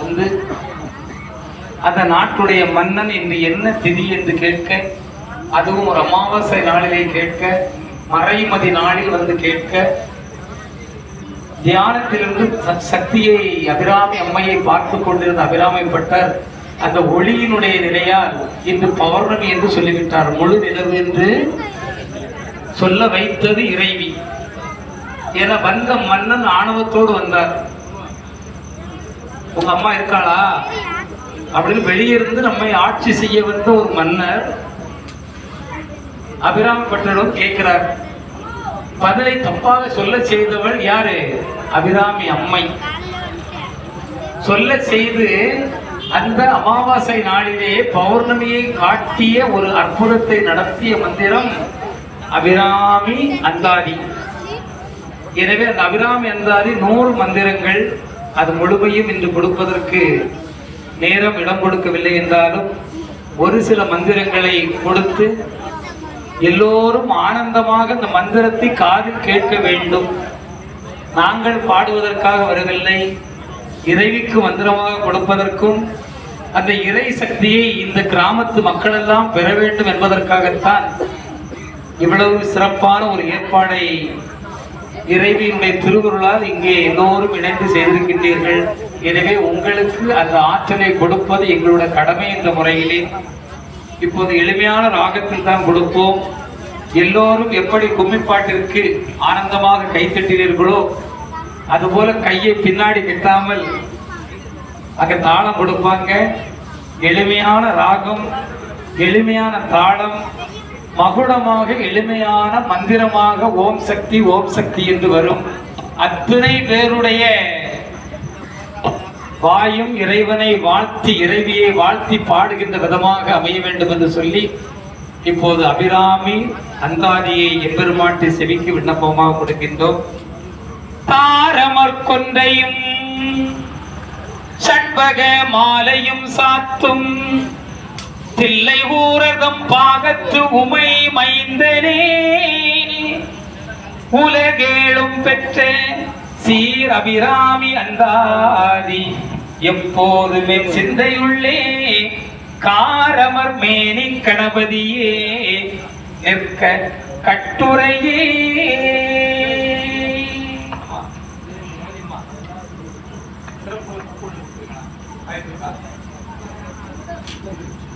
வந்து அந்த நாட்டுடைய மன்னன் இன்று என்ன திதி என்று கேட்க அதுவும் ஒரு அமாவாசை நாளிலே கேட்க மறைமதி நாளில் வந்து கேட்க தியானத்திலிருந்து சக்தியை அபிராமி அம்மையை பார்த்து கொண்டிருந்த அபிராமி பட்டர் அந்த ஒளியினுடைய நிலையால் இன்று பௌர்ணமி என்று சொல்லிவிட்டார். முழு நிலவு என்று சொல்ல வைத்தது இறைவி. என வந்த மன்னன் ஆணவத்தோடு வந்தார். உங்க அம்மா இருக்காளா? அப்படின்னு வெளியே இருந்து நம்மை ஆட்சி செய்ய வந்த ஒரு மன்னர் அபிராம பட்டரிடம் கேட்கிறார். பதிலை தப்பாக சொல்ல செய்தவள் யாரு? அபிராமி அம்மை. சொல்ல செய்து அந்த அமாவாசை நாளிலேயே பௌர்ணமியை காட்டிய ஒரு அற்புதத்தை நடத்திய மந்திரம் அபிராமி அந்தாதி. எனவே அந்த அபிராமி அந்தாதி நூறு மந்திரங்கள் அது முழுமையும் இன்று கொடுப்பதற்கு நேரம் இடம் கொடுக்கவில்லை என்றாலும் ஒரு சில மந்திரங்களை கொடுத்து எல்லோரும் ஆனந்தமாக அந்த மந்திரத்தை காதில் கேட்க வேண்டும். நாங்கள் பாடுவதற்காக வரவில்லை. இறைவிக்கு மந்திரமாக கொடுப்பதற்கும் அந்த இறை சக்தியை இந்த கிராமத்து மக்களெல்லாம் பெற வேண்டும் என்பதற்காகத்தான் இவ்வளவு சிறப்பான ஒரு ஏற்பாடை இறைவியினுடைய திருவுருளால் இங்கே எல்லோரும் இணைந்து செய்திருக்கின்றீர்கள் எனவே உங்களுக்கு அந்த ஆற்றலை கொடுப்பது எங்களோட கடமை என்ற முறையிலே. இப்போது எளிமையான ராகத்தில் தான் கொடுப்போம். எல்லோரும் எப்படி கும்மிப்பாட்டிற்கு ஆனந்தமாக கைத்தட்டினீர்களோ அதுபோல கையை பின்னாடி கட்டாமல் அங்க தாளம் கொடுப்பாங்க. எளிமையான ராகம் எளிமையான தாளம் மகுடமாக எளிமையான மந்திரமாக ஓம் சக்தி ஓம் சக்தி என்று வரும். அத்தனை பேருடைய வாயும் இறைவனை வாழ்த்தி இறைவியை வாழ்த்தி பாடுகின்ற விதமாக அமைய வேண்டும் என்று சொல்லி இப்போது அபிராமி அந்தாதியை எம்பெருமாட்டி செவிக்கு விண்ணப்பமாக கொடுக்கின்றோம். தாரமர் கொன்றையும் சண்பக மாலையும் சாத்தும் தில்லை உலகம் பாகத்து உமை மைந்தனே. உலகேளும் பெற்ற சீர் அபிராமி அந்தாதி. எப்போதுமே சிந்தையுள்ளே காரமர் மேனி கணபதியே. நிற்க கட்டுரையே. Thank you.